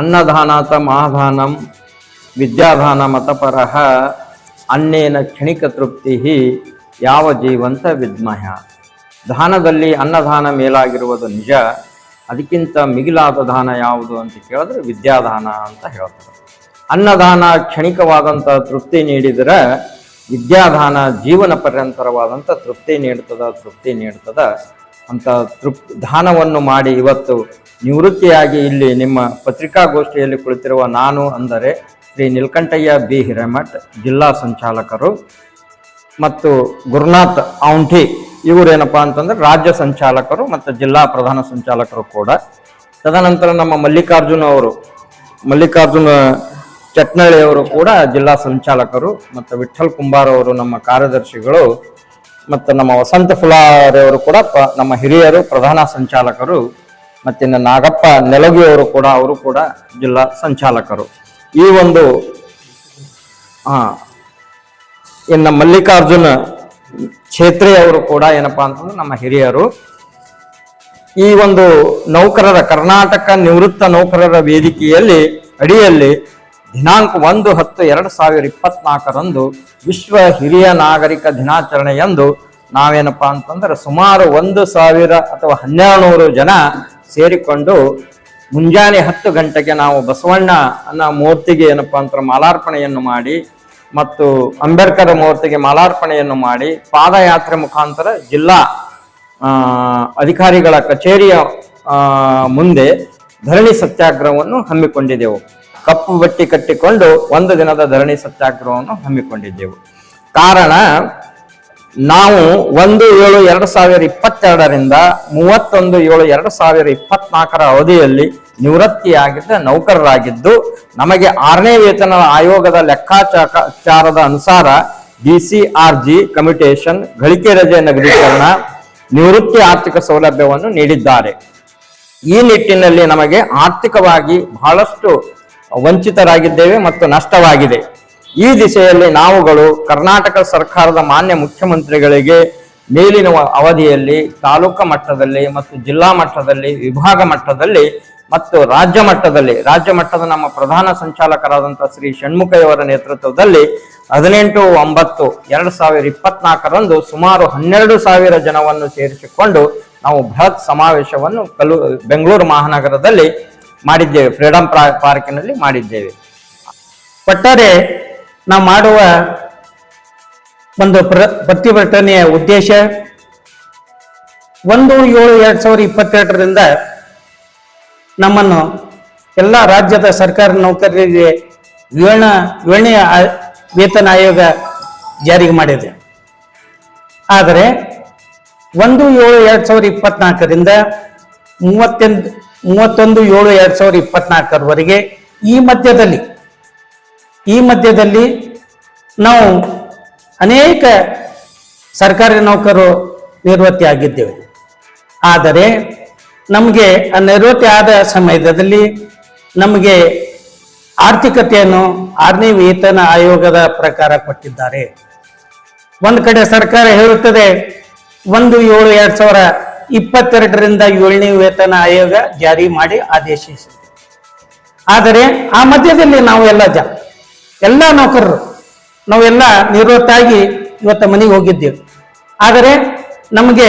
ಅನ್ನದಾನಾತ ಮಹಾದಾನಂ ವಿದ್ಯಾದಾನ ಮತಪರಹ ಅನ್ನೇನ ಕ್ಷಣಿಕ ತೃಪ್ತಿ ಯಾವ ಜೀವಂತ ವಿದ್ಮಯ ದಾನದಲ್ಲಿ ಅನ್ನದಾನ ಮೇಲಾಗಿರುವುದು ನಿಜ, ಅದಕ್ಕಿಂತ ಮಿಗಿಲಾದ ದಾನ ಯಾವುದು ಅಂತ ಕೇಳಿದ್ರೆ ವಿದ್ಯಾದಾನ ಅಂತ ಹೇಳ್ತಾರೆ. ಅನ್ನದಾನ ಕ್ಷಣಿಕವಾದಂಥ ತೃಪ್ತಿ ನೀಡಿದರೆ ವಿದ್ಯಾದಾನ ಜೀವನ ಪರ್ಯಂತರವಾದಂಥ ತೃಪ್ತಿ ನೀಡ್ತದ ತೃಪ್ತಿ ನೀಡ್ತದ. ಅಂತ ತೃಪ್, ದಾನವನ್ನು ಮಾಡಿ ಇವತ್ತು ನಿವೃತ್ತಿಯಾಗಿ ಇಲ್ಲಿ ನಿಮ್ಮ ಪತ್ರಿಕಾಗೋಷ್ಠಿಯಲ್ಲಿ ಕುಳಿತಿರುವ ನಾನು ಅಂದರೆ ಶ್ರೀ ನಿಲ್ಕಂಠಯ್ಯ ಬಿ. ಹಿರೇಮಠ್ ಜಿಲ್ಲಾ ಸಂಚಾಲಕರು ಮತ್ತು ಗುರುನಾಥ್ ಔಂಠಿ ಇವರೇನಪ್ಪ ಅಂತಂದ್ರೆ ರಾಜ್ಯ ಸಂಚಾಲಕರು ಮತ್ತು ಜಿಲ್ಲಾ ಪ್ರಧಾನ ಸಂಚಾಲಕರು ಕೂಡ. ತದನಂತರ ನಮ್ಮ ಮಲ್ಲಿಕಾರ್ಜುನ ಅವರು, ಮಲ್ಲಿಕಾರ್ಜುನ ಚಟ್ನಳ್ಳಿಯವರು ಕೂಡ ಜಿಲ್ಲಾ ಸಂಚಾಲಕರು ಮತ್ತು ವಿಠಲ್ ಕುಂಬಾರ್ ಅವರು ನಮ್ಮ ಕಾರ್ಯದರ್ಶಿಗಳು. ಮತ್ತು ನಮ್ಮ ವಸಂತ ಫುಲಾರವರು ಕೂಡ ನಮ್ಮ ಹಿರಿಯರು ಪ್ರಧಾನ ಸಂಚಾಲಕರು ಮತ್ತು ನಾಗಪ್ಪ ನೆಲಗಿ ಅವರು ಕೂಡ ಅವರು ಕೂಡ ಜಿಲ್ಲಾ ಸಂಚಾಲಕರು. ಈ ಒಂದು ಆ, ಇನ್ನು ಮಲ್ಲಿಕಾರ್ಜುನ ಛೇತ್ರಿ ಅವರು ಕೂಡ ಏನಪ್ಪ ಅಂತಂದ್ರೆ ನಮ್ಮ ಹಿರಿಯರು. ಈ ಒಂದು ನೌಕರರ ಕರ್ನಾಟಕ ನಿವೃತ್ತ ನೌಕರರ ವೇದಿಕೆಯಲ್ಲಿ ಅಡಿಯಲ್ಲಿ ದಿನಾಂಕ ಒಂದು ಹತ್ತು ಎರಡು ಸಾವಿರ ಇಪ್ಪತ್ನಾಲ್ಕರಂದು ವಿಶ್ವ ಹಿರಿಯ ನಾಗರಿಕ ದಿನಾಚರಣೆಯಂದು ನಾವೇನಪ್ಪಾ ಅಂತಂದ್ರೆ ಸುಮಾರು ಒಂದು ಸಾವಿರ ಅಥವಾ ಹನ್ನೆರಡು ನೂರು ಜನ ಸೇರಿಕೊಂಡು ಮುಂಜಾನೆ ಹತ್ತು ಗಂಟೆಗೆ ನಾವು ಬಸವಣ್ಣ ಅನ್ನೋ ಮೂರ್ತಿಗೆ ಏನಪ್ಪಾ ಅಂತ ಮಾಲಾರ್ಪಣೆಯನ್ನು ಮಾಡಿ ಮತ್ತು ಅಂಬೇಡ್ಕರ್ ಮೂರ್ತಿಗೆ ಮಾಲಾರ್ಪಣೆಯನ್ನು ಮಾಡಿ ಪಾದಯಾತ್ರೆ ಮುಖಾಂತರ ಜಿಲ್ಲಾ ಅಧಿಕಾರಿಗಳ ಕಚೇರಿಯ ಮುಂದೆ ಧರಣಿ ಸತ್ಯಾಗ್ರಹವನ್ನು ಹಮ್ಮಿಕೊಂಡಿದ್ದೆವು. ಕಪ್ಪು ಬಟ್ಟಿ ಕಟ್ಟಿಕೊಂಡು ಒಂದು ದಿನದ ಧರಣಿ ಸತ್ಯಾಗ್ರಹವನ್ನು ಹಮ್ಮಿಕೊಂಡಿದ್ದೆವು. ಕಾರಣ ನಾವು ಒಂದು ಏಳು ಎರಡು ಸಾವಿರ ಇಪ್ಪತ್ತೆರಡರಿಂದ ಮೂವತ್ತೊಂದು ಏಳು ಎರಡು ಸಾವಿರ ಇಪ್ಪತ್ನಾಲ್ಕರ ಅವಧಿಯಲ್ಲಿ ನಿವೃತ್ತಿಯಾಗಿದ್ದ ನೌಕರರಾಗಿದ್ದು, ನಮಗೆ ಆರನೇ ವೇತನ ಆಯೋಗದ ಲೆಕ್ಕಾಚಾರದ ಅನುಸಾರ D C R G commutation ಗಳಿಕೆ ರಜೆ ನಗರೀಕರಣ, ನಿವೃತ್ತಿ ಆರ್ಥಿಕ ಸೌಲಭ್ಯವನ್ನು ನೀಡಿದ್ದಾರೆ. ಈ ನಿಟ್ಟಿನಲ್ಲಿ ನಮಗೆ ಆರ್ಥಿಕವಾಗಿ ಬಹಳಷ್ಟು ವಂಚಿತರಾಗಿದ್ದೇವೆ ಮತ್ತು ನಷ್ಟವಾಗಿದೆ. ಈ ದಿಸೆಯಲ್ಲಿ ನಾವುಗಳು ಕರ್ನಾಟಕ ಸರ್ಕಾರದ ಮಾನ್ಯ ಮುಖ್ಯಮಂತ್ರಿಗಳಿಗೆ ಮೇಲಿನ ಅವಧಿಯಲ್ಲಿ ತಾಲೂಕು ಮಟ್ಟದಲ್ಲಿ ಮತ್ತು ಜಿಲ್ಲಾ ಮಟ್ಟದಲ್ಲಿ, ವಿಭಾಗ ಮಟ್ಟದಲ್ಲಿ ಮತ್ತು ರಾಜ್ಯ ಮಟ್ಟದಲ್ಲಿ, ರಾಜ್ಯ ಮಟ್ಟದ ನಮ್ಮ ಪ್ರಧಾನ ಸಂಚಾಲಕರಾದಂಥ ಶ್ರೀ ಷಣ್ಮುಖಯ್ಯವರ ನೇತೃತ್ವದಲ್ಲಿ ಹದಿನೆಂಟು, ಒಂಬತ್ತು, ಎರಡು ಸಾವಿರ ಇಪ್ಪತ್ನಾಲ್ಕರಂದು ಸುಮಾರು ಹನ್ನೆರಡು ಸಾವಿರ ಜನವನ್ನು ಸೇರಿಸಿಕೊಂಡು ನಾವು ಬೃಹತ್ ಸಮಾವೇಶವನ್ನು ಕಲು ಬೆಂಗಳೂರು ಮಹಾನಗರದಲ್ಲಿ ಮಾಡಿದ್ದೇವೆ, ಫ್ರೀಡಂ ಪ್ರಾ- ಪಾರ್ಕಿನಲ್ಲಿ ಮಾಡಿದ್ದೇವೆ. ಒಟ್ಟಾರೆ ನಾವು ಮಾಡುವ ಒಂದು ಪ್ರ, ಪ್ರತಿಭಟನೆಯ ಉದ್ದೇಶ ಒಂದು ಏಳು ಎರಡು ಸಾವಿರದ ಇಪ್ಪತ್ತೆರಡರಿಂದ ನಮ್ಮನ್ನು ಎಲ್ಲ ರಾಜ್ಯದ ಸರ್ಕಾರಿ ನೌಕರರಿಗೆ ಏಳನೇ ಆ- ವೇತನ ಆಯೋಗ ಜಾರಿಗೆ ಮಾಡಿದೆ. ಆದರೆ ಒಂದು ಏಳು ಎರಡು ಸಾವಿರದ ಇಪ್ಪತ್ನಾಲ್ಕರಿಂದ ಮೂವತ್ತೆಂಟು ಮೂವತ್ತೊಂದು ಏಳು ಎರಡು ಸಾವಿರದ ಇಪ್ಪತ್ನಾಲ್ಕರವರೆಗೆ ಈ ಮಧ್ಯದಲ್ಲಿ ಈ ಮಧ್ಯದಲ್ಲಿ ನಾವು ಅನೇಕ ಸರ್ಕಾರಿ ನೌಕರರು ನಿವೃತ್ತಿ ಆಗಿದ್ದೇವೆ. ಆದರೆ ನಮಗೆ ಆ ನಿವೃತ್ತಿ ಆದ ಸಮಯದಲ್ಲಿ ನಮಗೆ ಆರ್ಥಿಕತೆಯನ್ನು ಆರನೇ ವೇತನ ಆಯೋಗದ ಪ್ರಕಾರ ಕೊಟ್ಟಿದ್ದಾರೆ. ಒಂದು ಕಡೆ ಸರ್ಕಾರ ಹೇಳುತ್ತದೆ, ಒಂದು ಏಳು ಎರಡು ಸಾವಿರ ಇಪ್ಪತ್ತೆರಡರಿಂದ ಏಳನೇ ವೇತನ ಆಯೋಗ ಜಾರಿ ಮಾಡಿ ಆದೇಶಿಸಿದೆ. ಆದರೆ ಆ ಮಧ್ಯದಲ್ಲಿ ನಾವು ಎಲ್ಲ ಜನ ಎಲ್ಲ ನೌಕರರು, ನಾವೆಲ್ಲ ನಿವೃತ್ತಾಗಿ ಇವತ್ತು ಮನೆಗೆ ಹೋಗಿದ್ದೇವೆ. ಆದರೆ ನಮಗೆ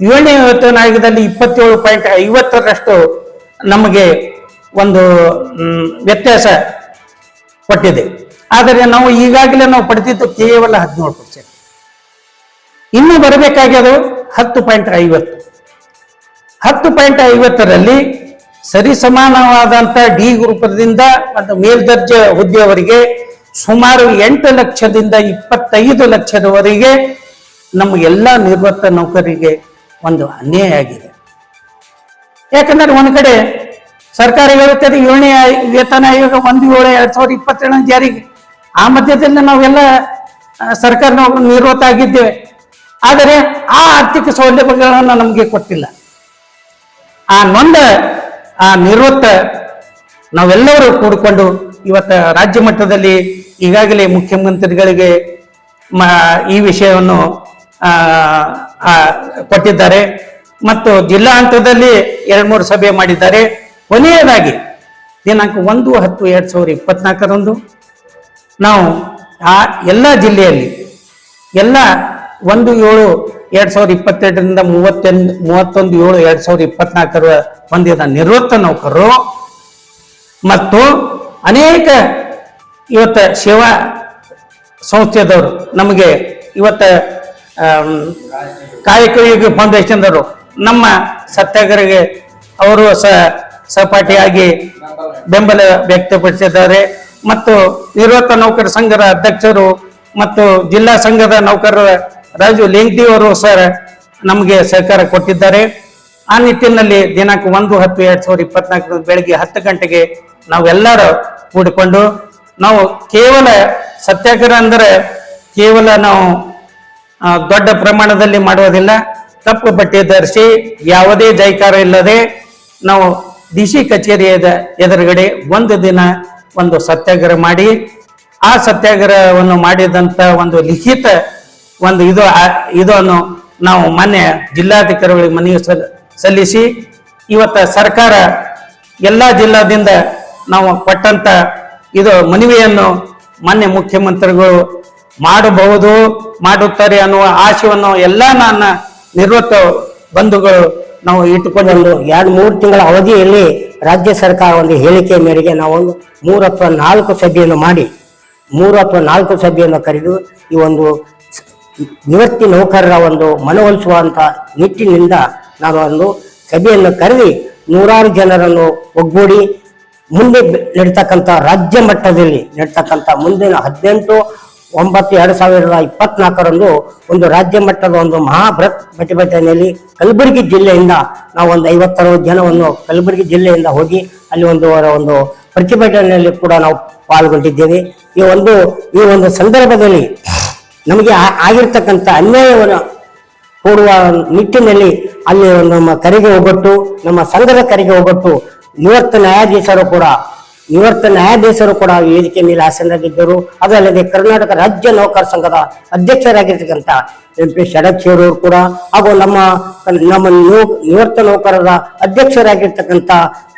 ಏಳನೇ ವೇತನ ಆಯೋಗದಲ್ಲಿ ಇಪ್ಪತ್ತೇಳು ಪಾಯಿಂಟ್ ಐವತ್ತರಷ್ಟು ನಮಗೆ ಒಂದು ವ್ಯತ್ಯಾಸ ಕೊಟ್ಟಿದೆ. ಆದರೆ ನಾವು ಈಗಾಗಲೇ ನಾವು ಪಡೆದಿದ್ದು ಕೇವಲ ಹದಿನೇಳು ಪರ್ಸೆಂಟ್ ಇನ್ನು ಬರಬೇಕಾಗ್ಯದು ಹತ್ತು ಪಾಯಿಂಟ್ ಐವತ್ತು. ಹತ್ತು ಪಾಯಿಂಟ್ ಐವತ್ತರಲ್ಲಿ ಸರಿಸಮಾನವಾದಂಥ ಡಿ ಗ್ರೂಪದಿಂದ ಮತ್ತು ಮೇಲ್ದರ್ಜೆ ಹುದ್ದೆಯವರಿಗೆ ಸುಮಾರು ಎಂಟು ಲಕ್ಷದಿಂದ ಇಪ್ಪತ್ತೈದು ಲಕ್ಷದವರೆಗೆ ನಮ್ಮ ಎಲ್ಲ ನಿವೃತ್ತ ನೌಕರಿಗೆ ಒಂದು ಅನ್ಯಾಯ ಆಗಿದೆ. ಯಾಕಂದ್ರೆ ಒಂದ್ ಕಡೆ ಸರ್ಕಾರ ಹೇಳುತ್ತದೆ, ಏಳನೇ ವೇತನ ಆಯೋಗ ಒಂದು ಏಳು ಎರಡ್ ಸಾವಿರದ ಇಪ್ಪತ್ತೇಳನೇ ಜಾರಿಗೆ. ಆ ಮಧ್ಯದಲ್ಲಿ ನಾವೆಲ್ಲ ಸರ್ಕಾರ ನಾವು ನಿವೃತ್ತ ಆಗಿದ್ದೇವೆ. ಆದರೆ ಆ ಆರ್ಥಿಕ ಸೌಲಭ್ಯಗಳನ್ನು ನಮಗೆ ಕೊಟ್ಟಿಲ್ಲ. ಆ ನೊಂದ ಆ ನಿವೃತ್ತ ನಾವೆಲ್ಲರೂ ಕೂಡಿಕೊಂಡು ಇವತ್ತು ರಾಜ್ಯ ಮಟ್ಟದಲ್ಲಿ ಈಗಾಗಲೇ ಮುಖ್ಯಮಂತ್ರಿಗಳಿಗೆ ಈ ವಿಷಯವನ್ನು ಕೊಟ್ಟಿದ್ದಾರೆ. ಮತ್ತು ಜಿಲ್ಲಾ ಹಂತದಲ್ಲಿ ಎರಡು ಮೂರು ಸಭೆ ಮಾಡಿದ್ದಾರೆ. ಕೊನೆಯದಾಗಿ ದಿನಾಂಕ ಒಂದು ಹತ್ತು ಎರಡು ಸಾವಿರದ ಇಪ್ಪತ್ನಾಲ್ಕರಂದು ನಾವು ಆ ಎಲ್ಲ ಜಿಲ್ಲೆಯಲ್ಲಿ ಎಲ್ಲ ಒಂದು ಏಳು ಎರಡ್ ಸಾವಿರದ ಇಪ್ಪತ್ತೆರಡರಿಂದ ಮೂವತ್ತೊಂದು ಮೂವತ್ತೊಂದು ಏಳು ಎರಡ್ ಸಾವಿರದ ಇಪ್ಪತ್ನಾಲ್ಕರ ಹೊಂದಿದ ನಿವೃತ್ತ ನೌಕರರು ಮತ್ತು ಅನೇಕ ಇವತ್ತ ಸೇವಾ ಸಂಸ್ಥೆದವರು, ನಮಗೆ ಇವತ್ತ ಕಾಯಕಯೋಗಿ ಕಾಯಕ ಯುಗ ಫೌಂಡೇಶನ್ದವರು ನಮ್ಮ ಸತ್ಯಾಗ್ರಹಿಗೆ ಅವರು ಸ, ಸಹಪಾಠಿಯಾಗಿ ಬೆಂಬಲ ವ್ಯಕ್ತಪಡಿಸಿದ್ದಾರೆ. ಮತ್ತು ನಿವೃತ್ತ ನೌಕರ ಸಂಘದ ಅಧ್ಯಕ್ಷರು ಮತ್ತು ಜಿಲ್ಲಾ ಸಂಘದ ನೌಕರರ ರಾಜು ಲಿಂಗ್ದಿ ಅವರು ಸರ್ ನಮಗೆ ಸಹಕಾರ ಕೊಟ್ಟಿದ್ದಾರೆ. ಆ ನಿಟ್ಟಿನಲ್ಲಿ ದಿನಾಂಕ ಒಂದು ಹತ್ತು, ಎರಡ್ ಸಾವಿರದ ಇಪ್ಪತ್ನಾಲ್ಕರ ಬೆಳಗ್ಗೆ ಹತ್ತು ಗಂಟೆಗೆ ನಾವೆಲ್ಲರೂ ಕೂಡಿಕೊಂಡು ನಾವು ಕೇವಲ ಸತ್ಯಾಗ್ರಹ ಅಂದರೆ ಕೇವಲ ನಾವು ದೊಡ್ಡ ಪ್ರಮಾಣದಲ್ಲಿ ಮಾಡುವುದಿಲ್ಲ. ತಪ್ಪು ಬಟ್ಟೆ ಧರಿಸಿ ಯಾವುದೇ ಜೈಕಾರ ಇಲ್ಲದೆ ನಾವು ಡಿ ಸಿ ಕಚೇರಿಯ ಎದುರುಗಡೆ ಒಂದು ದಿನ ಒಂದು ಸತ್ಯಾಗ್ರಹ ಮಾಡಿ, ಆ ಸತ್ಯಾಗ್ರಹವನ್ನು ಮಾಡಿದಂತ ಒಂದು ಲಿಖಿತ ಒಂದು ಇದು ಇದನ್ನು ನಾವು ಮೊನ್ನೆ ಜಿಲ್ಲಾಧಿಕಾರಿಗಳಿಗೆ ಮನವಿ ಸಲ್ಲಿಸಿ ಇವತ್ತ ಸರ್ಕಾರ ಎಲ್ಲ ಜಿಲ್ಲಾದಿಂದ ನಾವು ಕೊಟ್ಟಂತ ಇದು ಮನವಿಯನ್ನು ಮಾನ್ಯ ಮುಖ್ಯಮಂತ್ರಿಗಳು ಮಾಡಬಹುದು, ಮಾಡುತ್ತಾರೆ ಅನ್ನುವ ಆಶಯವನ್ನು ಎಲ್ಲ ನನ್ನ ನಿವೃತ್ತ ಬಂಧುಗಳು ನಾವು ಇಟ್ಟುಕೊಂಡು ಒಂದು ಎರಡು ಮೂರು ತಿಂಗಳ ಅವಧಿಯಲ್ಲಿ ರಾಜ್ಯ ಸರ್ಕಾರ ಒಂದು ಹೇಳಿಕೆ ಮೇರೆಗೆ ನಾವೊಂದು ಮೂರು ಅಥವಾ ನಾಲ್ಕು ಸಭೆಯನ್ನು ಮಾಡಿ ಮೂರು ಅಥವಾ ನಾಲ್ಕು ಸಭೆಯನ್ನು ಕರೆದು ಈ ಒಂದು ನಿವೃತ್ತಿ ನೌಕರರ ಒಂದು ಮನವೊಲಿಸುವಂತ ನಿಟ್ಟಿನಿಂದ ನಾನು ಒಂದು ಸಭೆಯನ್ನು ಕರೆದಿ ನೂರಾರು ಜನರನ್ನು ಒಗ್ಗೂಡಿ ಮುಂದೆ ನಡೀತಕ್ಕಂಥ ರಾಜ್ಯ ಮಟ್ಟದಲ್ಲಿ ನಡೀತಕ್ಕಂಥ ಮುಂದಿನ ಹದಿನೆಂಟು, ಒಂಬತ್ತು, ಎರಡು ಸಾವಿರದ ಇಪ್ಪತ್ನಾಲ್ಕರಂದು ಒಂದು ರಾಜ್ಯ ಮಟ್ಟದ ಒಂದು ಮಹಾ ಬೃಹತ್ ಪ್ರತಿಭಟನೆಯಲ್ಲಿ ಕಲಬುರಗಿ ಜಿಲ್ಲೆಯಿಂದ ನಾವು ಒಂದು ಐವತ್ತರವತ್ತು ಜನವನ್ನು ಕಲಬುರಗಿ ಜಿಲ್ಲೆಯಿಂದ ಹೋಗಿ ಅಲ್ಲಿ ಒಂದು ಒಂದು ಪ್ರತಿಭಟನೆಯಲ್ಲಿ ಕೂಡ ನಾವು ಪಾಲ್ಗೊಂಡಿದ್ದೇವೆ. ಈ ಒಂದು ಈ ಒಂದು ಸಂದರ್ಭದಲ್ಲಿ ನಮಗೆ ಆಗಿರ್ತಕ್ಕಂಥ ಅನ್ಯಾಯವನ್ನು ಕೊಡುವ ನಿಟ್ಟಿನಲ್ಲಿ ಅಲ್ಲಿ ನಮ್ಮ ಕರೆಗೆ ಒಗ್ಗಟ್ಟು ನಮ್ಮ ಸಂಘದ ಕರೆಗೆ ಒಗ್ಗಟ್ಟು ನಿವೃತ್ತ ನ್ಯಾಯಾಧೀಶರು ಕೂಡ ನಿವೃತ್ತ ನ್ಯಾಯಾಧೀಶರು ಕೂಡ ವೇದಿಕೆ ಮೇಲೆ ಆಸೀನರಾಗಿದ್ದರು ಅದಲ್ಲದೆ ಕರ್ನಾಟಕ ರಾಜ್ಯ ನೌಕರ ಸಂಘದ ಅಧ್ಯಕ್ಷರಾಗಿರ್ತಕ್ಕಂಥ ಎಂ ಪಿ ಷಡಕ್ಷಿಯವರು ಕೂಡ, ಹಾಗೂ ನಮ್ಮ ನಮ್ಮ ನಿವೃತ್ತ ನೌಕರರ ಅಧ್ಯಕ್ಷರಾಗಿರ್ತಕ್ಕಂಥ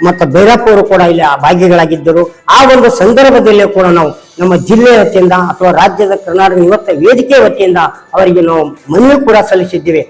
ಮತ್ತು ಭೈರಪ್ಪ ಅವರು ಕೂಡ ಇಲ್ಲಿ ಭಾಗಿಗಳಾಗಿದ್ದರು. ಆ ಒಂದು ಸಂದರ್ಭದಲ್ಲಿ ಕೂಡ ನಾವು ನಮ್ಮ ಜಿಲ್ಲೆಯ ವತಿಯಿಂದ ಅಥವಾ ರಾಜ್ಯದ ಕರ್ನಾಟಕ ಇವತ್ತ ವೇದಿಕೆ ವತಿಯಿಂದ ಅವರಿಗೆ ನಾವು ಮನವಿ ಕೂಡ ಸಲ್ಲಿಸಿದ್ದೇವೆ.